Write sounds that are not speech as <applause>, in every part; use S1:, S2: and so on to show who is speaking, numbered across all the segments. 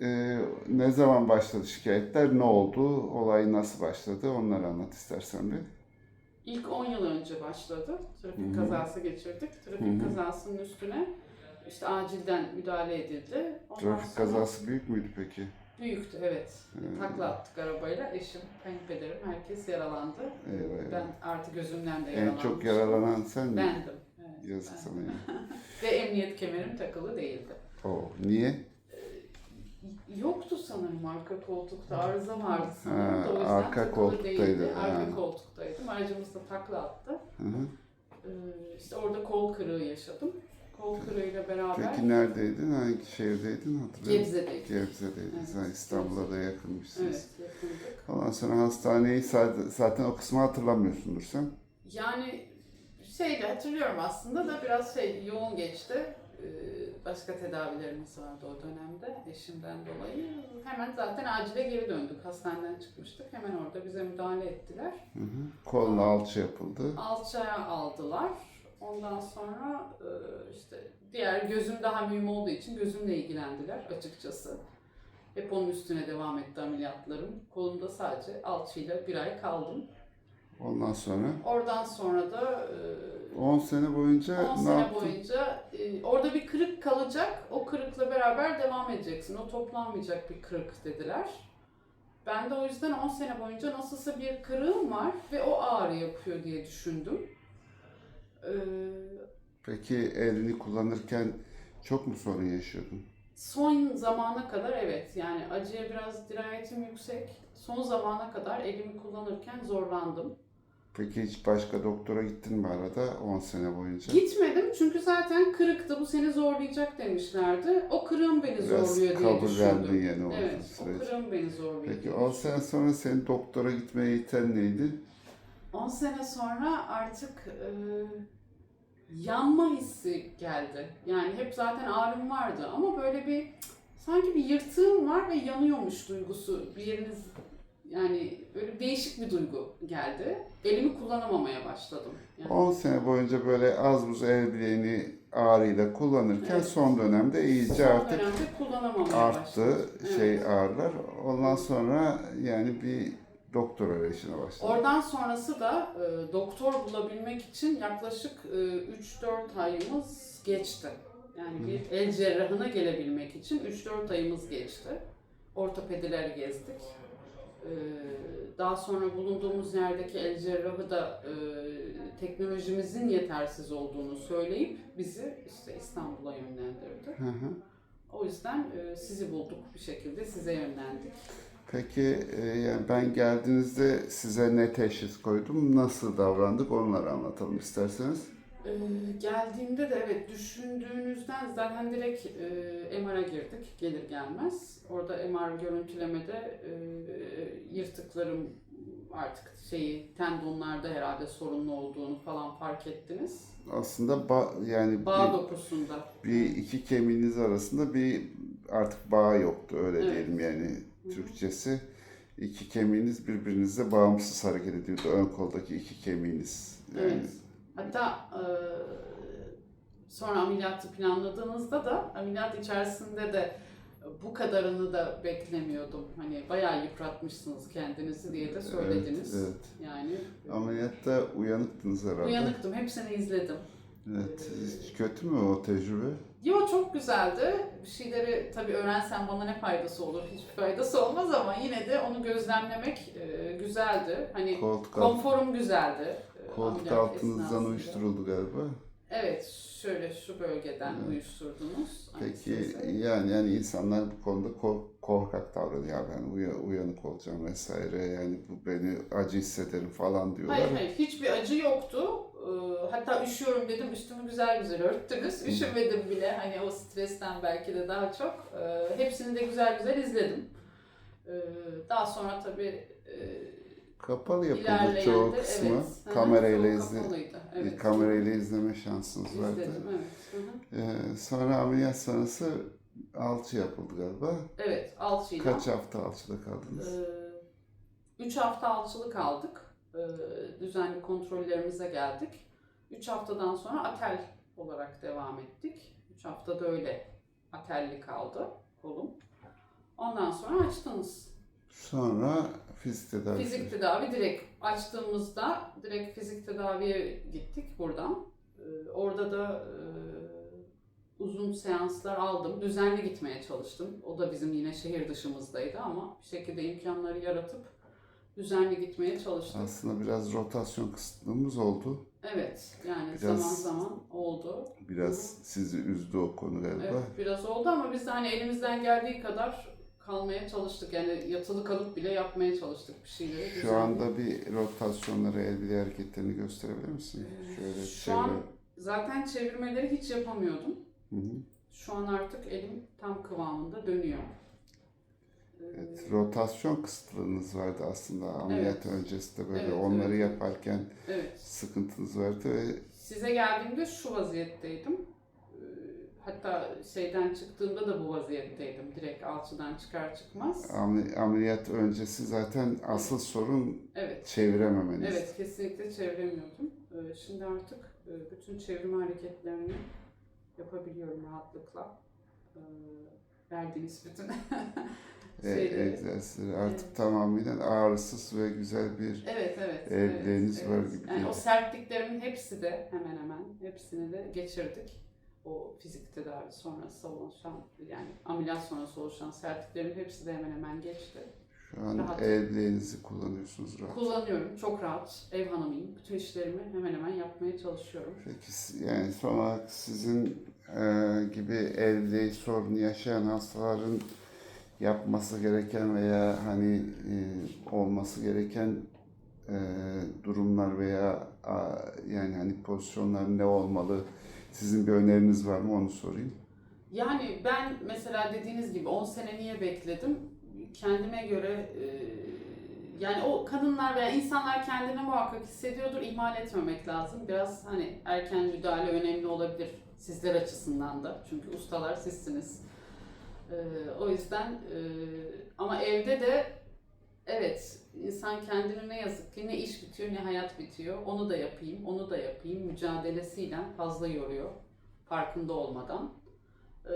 S1: E, ne zaman başladı şikayetler, ne oldu, olay nasıl başladı onları anlat istersen bir.
S2: İlk 10 yıl önce başladı. Trafik
S1: Hı hı.
S2: kazası geçirdik. Trafik
S1: Hı hı.
S2: kazasının üstüne işte acilden müdahale edildi. Ondan
S1: Trafik
S2: sonra-
S1: kazası büyük müydü peki?
S2: Büyüktü evet.
S1: Hı.
S2: Takla attık arabayla. Eşim, kayınpederim herkes yaralandı.
S1: Eyvah.
S2: Ben artı gözümden de
S1: En
S2: yaralanmıştım.
S1: çok yaralanan sen mi?
S2: Bendim. Evet,
S1: Yazık
S2: ben.
S1: sana ya. <laughs>
S2: Ve emniyet kemerim takılı değildi.
S1: Oo, niye?
S2: Yoktu sanırım arka koltukta. Arıza vardı sanırım.
S1: Ha,
S2: da o yüzden
S1: arka koltuktaydı,
S2: değildi. Arka
S1: ha.
S2: koltuktaydım. Aracımız da takla attı.
S1: Hı hı.
S2: Ee, işte orada kol kırığı yaşadım. Kol kırığıyla beraber
S1: Peki neredeydin? Hangi şehirdeydin hatırlıyor musun?
S2: Gebze'deydim.
S1: Gebze'deydin.
S2: Evet,
S1: Sen İstanbul'a da yakınmışsınız.
S2: Evet, yakındık.
S1: Ondan sonra hastaneyi zaten, o kısmı hatırlamıyorsundur sen.
S2: Yani şey de hatırlıyorum aslında da biraz şey yoğun geçti. Ee, Başka tedavilerimiz vardı o dönemde eşimden dolayı. Hemen zaten acile geri döndük. Hastaneden çıkmıştık. Hemen orada bize müdahale ettiler.
S1: Hı hı. Koluna alçı yapıldı.
S2: Alçaya aldılar. Ondan sonra e, işte diğer gözüm daha mühim olduğu için gözümle ilgilendiler açıkçası. Hep onun üstüne devam etti ameliyatlarım. Kolumda sadece alçıyla bir ay kaldım.
S1: Ondan sonra
S2: Oradan sonra da e,
S1: 10 sene boyunca
S2: 10
S1: ne
S2: sene
S1: yaptın?
S2: boyunca e, orada bir kırık kalacak. O kırıkla beraber devam edeceksin. O toplanmayacak bir kırık dediler. Ben de o yüzden 10 sene boyunca nasılsa bir kırığım var ve o ağrı yapıyor diye düşündüm. Ee,
S1: Peki elini kullanırken çok mu sorun yaşıyordun?
S2: son zamana kadar evet yani acıya biraz dirayetim yüksek. Son zamana kadar elimi kullanırken zorlandım.
S1: Peki hiç başka doktora gittin mi arada 10 sene boyunca?
S2: Gitmedim çünkü zaten kırıktı bu seni zorlayacak demişlerdi. O kırığım beni
S1: Biraz
S2: zorluyor diye düşündüm.
S1: yani o
S2: Evet,
S1: süreç.
S2: o kırığım beni zorluyor.
S1: Peki
S2: diye
S1: 10 sene sonra senin doktora gitmeye iten neydi?
S2: 10 sene sonra artık e, yanma hissi geldi. Yani hep zaten ağrım vardı ama böyle bir sanki bir yırtığım var ve yanıyormuş duygusu. Bir yeriniz yani böyle değişik bir duygu geldi. Elimi kullanamamaya başladım. Yani
S1: 10 sene boyunca böyle az buz el bileğini ağrıyla kullanırken
S2: Evet.
S1: son dönemde iyice
S2: son
S1: artık
S2: dönemde
S1: arttı
S2: başladım.
S1: şey
S2: Evet.
S1: ağrılar. Ondan sonra yani bir doktor arayışına başladı.
S2: Oradan sonrası da e, doktor bulabilmek için yaklaşık e, 3-4 ayımız geçti. Yani bir el cerrahına gelebilmek için 3-4 ayımız geçti. Ortopediler gezdik. E, daha sonra bulunduğumuz yerdeki el cerrahı da e, teknolojimizin yetersiz olduğunu söyleyip bizi işte İstanbul'a yönlendirdi.
S1: Hı hı.
S2: O yüzden e, sizi bulduk bir şekilde size yönlendik.
S1: Peki e, yani ben geldiğinizde size ne teşhis koydum, nasıl davrandık onları anlatalım isterseniz.
S2: Ee, geldiğimde de evet düşündüğünüzden zaten direkt e, MR'a girdik gelir gelmez. Orada MR görüntülemede e, yırtıklarım artık şeyi tendonlarda herhalde sorunlu olduğunu falan fark ettiniz.
S1: Aslında ba- yani
S2: Bağ
S1: bir,
S2: dokusunda.
S1: bir iki kemiğiniz arasında bir artık bağ yoktu öyle
S2: Evet.
S1: diyelim yani. Türkçesi. İki kemiğiniz birbirinize bağımsız hareket ediyordu. Ön koldaki iki kemiğiniz. Yani
S2: Evet. Hatta e, sonra ameliyatı planladığınızda da ameliyat içerisinde de bu kadarını da beklemiyordum. Hani bayağı yıpratmışsınız kendinizi diye de söylediniz.
S1: Evet,
S2: Yani
S1: Ameliyatta uyanıktınız herhalde.
S2: uyanıktım. Hepsini izledim.
S1: Evet. Hiç kötü mü o tecrübe?
S2: Yo çok güzeldi. Bir şeyleri tabii öğrensem bana ne faydası olur? Hiçbir faydası olmaz ama yine de onu gözlemlemek e, güzeldi. Hani
S1: Koltuk,
S2: konforum güzeldi.
S1: Koltuk altınızdan
S2: esnasında.
S1: uyuşturuldu galiba.
S2: Evet, şöyle şu bölgeden
S1: Evet.
S2: uyuşturdunuz.
S1: Peki yani yani insanlar bu konuda ko- korkak davranıyor. Ya ben uya- uyanık olacağım vesaire. Yani bu beni acı hissederim falan diyorlar.
S2: Hayır hayır hiçbir acı yoktu. Hatta üşüyorum dedim üstümü güzel güzel örttünüz. Üşümedim bile hani o stresten belki de daha çok. Hepsini de güzel güzel izledim. Daha sonra tabii e,
S1: Kapalı yapıldı
S2: ilerleyen
S1: çoğu
S2: de
S1: kısmı.
S2: evet.
S1: Kamerayla izle
S2: evet.
S1: kamerayla izleme şansınız vardı.
S2: İzledim evet. Hı hı.
S1: Ee, sonra ameliyat sonrası alçı yapıldı galiba.
S2: Evet alçıyla.
S1: Kaç hafta alçıda kaldınız?
S2: Ee, Üç hafta alçılık aldık. Ee, Düzenli kontrollerimize geldik. Üç haftadan sonra atel olarak devam ettik. Üç haftada öyle atelli kaldı. kolum. Ondan sonra açtınız.
S1: Sonra fizik tedavi.
S2: Fizik tedavi direkt açtığımızda direkt fizik tedaviye gittik buradan. Ee, orada da e, uzun seanslar aldım. Düzenli gitmeye çalıştım. O da bizim yine şehir dışımızdaydı ama bir şekilde imkanları yaratıp düzenli gitmeye çalıştık.
S1: Aslında biraz rotasyon kısıtlığımız oldu.
S2: Evet yani
S1: Biraz-
S2: zaman zaman oldu.
S1: Biraz sizi üzdü o konu galiba.
S2: Evet biraz oldu ama biz de hani elimizden geldiği kadar kalmaya çalıştık. Yani yatılı kalıp bile yapmaya çalıştık bir şeyleri.
S1: Şu
S2: düzenli.
S1: anda bir rotasyonları, el hareketlerini gösterebilir misin? Şöyle
S2: Ee, Şu
S1: çevir.
S2: an zaten çevirmeleri hiç yapamıyordum.
S1: Hı hı.
S2: Şu an artık elim tam kıvamında dönüyor.
S1: Evet, rotasyon kısıtlığınız vardı aslında ameliyat
S2: Evet.
S1: öncesinde böyle
S2: Evet,
S1: onları
S2: evet.
S1: yaparken
S2: Evet.
S1: sıkıntınız vardı ve
S2: Size geldiğimde şu vaziyetteydim. Hatta şeyden çıktığımda da bu vaziyetteydim. Direkt alçıdan çıkar çıkmaz.
S1: amel- ameliyat öncesi zaten asıl sorun
S2: Evet.
S1: çevirememeniz.
S2: Evet, kesinlikle çeviremiyordum. Ee, Şimdi artık e, bütün çevirme hareketlerini yapabiliyorum rahatlıkla. Ee, Verdiğiniz bütün <laughs>
S1: E,
S2: şeyleri.
S1: egzersizleri artık
S2: Evet.
S1: tamamen ağrısız ve güzel bir
S2: Evet, evet.
S1: Evliliğiniz
S2: evet,
S1: var
S2: evet.
S1: gibi
S2: Yani
S1: değil.
S2: o sertliklerimin hepsi de hemen hemen hepsini de geçirdik. O fizik tedavi sonrası oluşan yani ameliyat sonrası oluşan sertliklerimin hepsi de hemen hemen geçti.
S1: şu an
S2: Rahat.
S1: kullanıyorsunuz rahat.
S2: Kullanıyorum. Çok rahat. Ev hanımıyım. Bütün işlerimi hemen hemen yapmaya çalışıyorum.
S1: Peki yani son olarak sizin e, gibi el bileği sorunu yaşayan hastaların yapması gereken veya hani e, olması gereken e, durumlar veya a, yani hani pozisyonlar ne olmalı? Sizin bir öneriniz var mı onu sorayım.
S2: Yani ben mesela dediğiniz gibi 10 sene niye bekledim? Kendime göre e, yani o kadınlar veya insanlar kendini muhakkak hissediyordur. ihmal etmemek lazım. Biraz hani erken müdahale önemli olabilir sizler açısından da. Çünkü ustalar sizsiniz. E, o yüzden e, ama evde de evet insan kendini ne yazık ki ne iş bitiyor ne hayat bitiyor. Onu da yapayım, onu da yapayım mücadelesiyle fazla yoruyor farkında olmadan. Ee,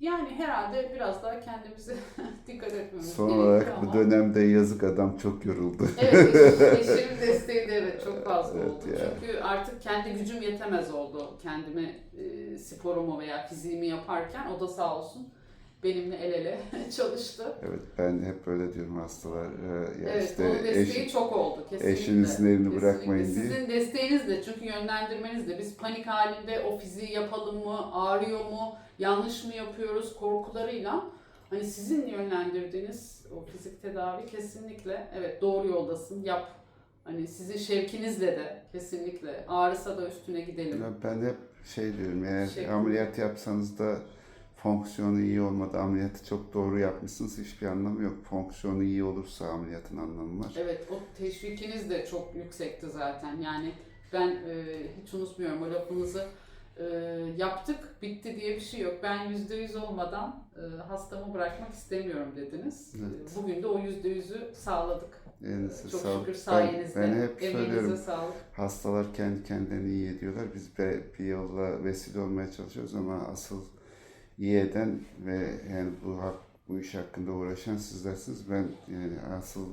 S2: yani herhalde biraz daha kendimize <laughs> dikkat etmemiz
S1: Son
S2: gerekiyor
S1: olarak
S2: ama...
S1: bu dönemde yazık adam çok yoruldu.
S2: Evet, eşim- <laughs> eşimin desteği de evet çok fazla
S1: Evet
S2: oldu.
S1: ya.
S2: Çünkü artık kendi gücüm yetemez oldu. Kendime e, sporumu veya fiziğimi yaparken o da sağ olsun benimle el ele <laughs> çalıştı.
S1: Evet ben hep böyle diyorum hastalar. e, Ya
S2: evet,
S1: işte
S2: onun desteği
S1: eş-
S2: çok oldu kesinlikle.
S1: eşinizin elini
S2: Kesinlikle.
S1: bırakmayın diye.
S2: Sizin desteğiniz de çünkü yönlendirmeniz de biz panik halinde o fiziği yapalım mı, ağrıyor mu, yanlış mı yapıyoruz korkularıyla hani sizin yönlendirdiğiniz o fizik tedavi kesinlikle evet doğru yoldasın yap. Hani sizin şevkinizle de kesinlikle ağrısa da üstüne gidelim.
S1: Ya Ben hep şey diyorum eğer
S2: Şey-
S1: ameliyat yapsanız da fonksiyonu iyi olmadı ameliyatı çok doğru yapmışsınız hiçbir anlamı yok. Fonksiyonu iyi olursa ameliyatın anlamı var.
S2: Evet o teşvikiniz de çok yüksekti zaten. Yani ben e, hiç unutmuyorum o lafınızı. E, yaptık bitti diye bir şey yok. Ben yüzde yüz olmadan e, hastamı bırakmak istemiyorum dediniz.
S1: Evet.
S2: E, Bugün de o yüzde yüzü sağladık.
S1: Elinize
S2: çok
S1: sağlık.
S2: şükür
S1: Ben,
S2: sayenizde.
S1: ben hep
S2: Emeğinize
S1: söylüyorum
S2: sağlık.
S1: hastalar kendi kendilerini iyi ediyorlar. Biz bir yolla vesile olmaya çalışıyoruz ama asıl iyi eden ve yani bu hak, bu iş hakkında uğraşan sizlersiniz. Ben yani asıl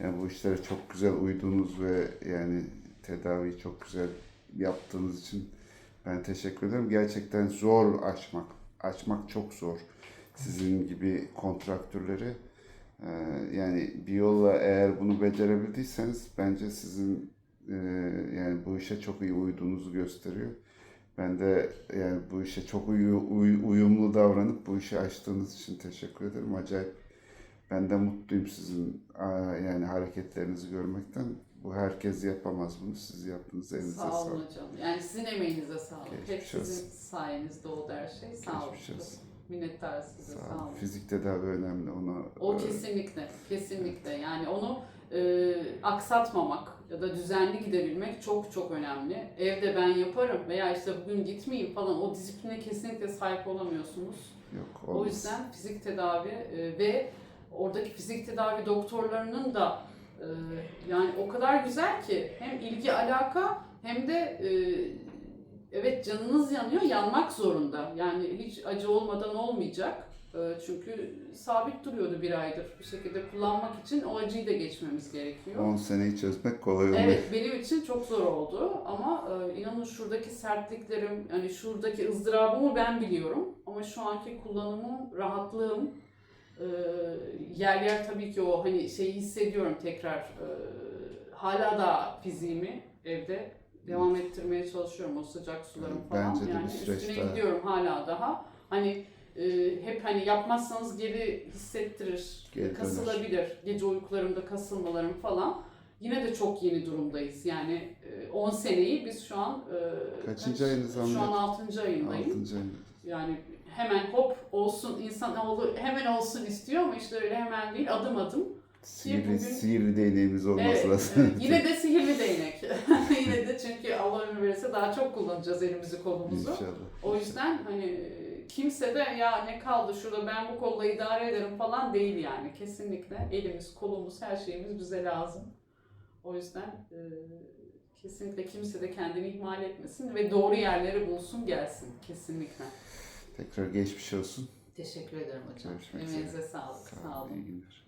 S1: yani bu işlere çok güzel uyduğunuz ve yani tedaviyi çok güzel yaptığınız için ben teşekkür ederim. Gerçekten zor açmak. Açmak çok zor. Sizin gibi kontraktörleri. Yani bir yolla eğer bunu becerebildiyseniz bence sizin yani bu işe çok iyi uyduğunuzu gösteriyor. Ben de yani bu işe çok uyu- uy- uyumlu davranıp bu işi açtığınız için teşekkür ederim. Acayip ben de mutluyum sizin yani hareketlerinizi görmekten. Bu herkes yapamaz bunu. Siz yaptınız elinize
S2: Sağ
S1: sağlık.
S2: olun hocam. Yani sizin emeğinize sağlık.
S1: Geçmiş
S2: sizin
S1: olsun.
S2: sayenizde oldu her şey. Sağ olun. Minnettarız size.
S1: Sağ
S2: Sağ
S1: olun.
S2: olun.
S1: Fizik tedavi önemli. Ona
S2: O
S1: e,
S2: kesinlikle, kesinlikle. Yani onu e, aksatmamak ya da düzenli gidebilmek çok çok önemli. Evde ben yaparım veya işte bugün gitmeyeyim falan o disipline kesinlikle sahip olamıyorsunuz.
S1: yok
S2: O
S1: olmaz.
S2: yüzden fizik tedavi e, ve oradaki fizik tedavi doktorlarının da e, yani o kadar güzel ki hem ilgi alaka hem de e, evet canınız yanıyor, yanmak zorunda. Yani hiç acı olmadan olmayacak. Ee, Çünkü sabit duruyordu bir aydır. Bir şekilde kullanmak için o acıyı da geçmemiz gerekiyor.
S1: 10 seneyi çözmek kolay olmuyor.
S2: Evet benim için çok zor oldu ama e, inanın şuradaki sertliklerim, yani şuradaki ızdırabımı ben biliyorum. Ama şu anki kullanımım, rahatlığım, e, yer yer tabii ki o hani şeyi hissediyorum tekrar. e, hala da fiziğimi evde devam ettirmeye çalışıyorum o sıcak sularım falan.
S1: Bence de bir
S2: yani
S1: süreç
S2: üstüne
S1: daha.
S2: gidiyorum hala daha. Hani e, hep hani yapmazsanız geri hissettirir,
S1: Geri
S2: kasılabilir. Gece uykularımda kasılmalarım falan. Yine de çok yeni durumdayız. Yani e, 10 seneyi biz şu an e,
S1: Kaçıncı
S2: kaç-
S1: ayınız
S2: Şu an
S1: ameliyat?
S2: 6. ayındayım.
S1: 6. ayında.
S2: Yani hemen hop olsun insan oğlu hemen olsun istiyor ama işte öyle hemen değil adım adım.
S1: Sihirli,
S2: bugün-
S1: sihirli değneğimiz olması
S2: Evet,
S1: lazım.
S2: yine de sihirli değnek. <laughs> yine de çünkü Allah ömür verirse daha çok kullanacağız elimizi kolumuzu.
S1: İnşallah.
S2: O yüzden hani kimse de ya ne kaldı şurada ben bu kolla idare ederim falan değil yani. Kesinlikle elimiz, kolumuz, her şeyimiz bize lazım. O yüzden e, kesinlikle kimse de kendini ihmal etmesin ve doğru yerleri bulsun gelsin kesinlikle.
S1: Tekrar geçmiş olsun.
S2: Teşekkür ederim hocam.
S1: Görüşmek.
S2: Emeğinize sağlık. Sağ olun.
S1: İyi günler.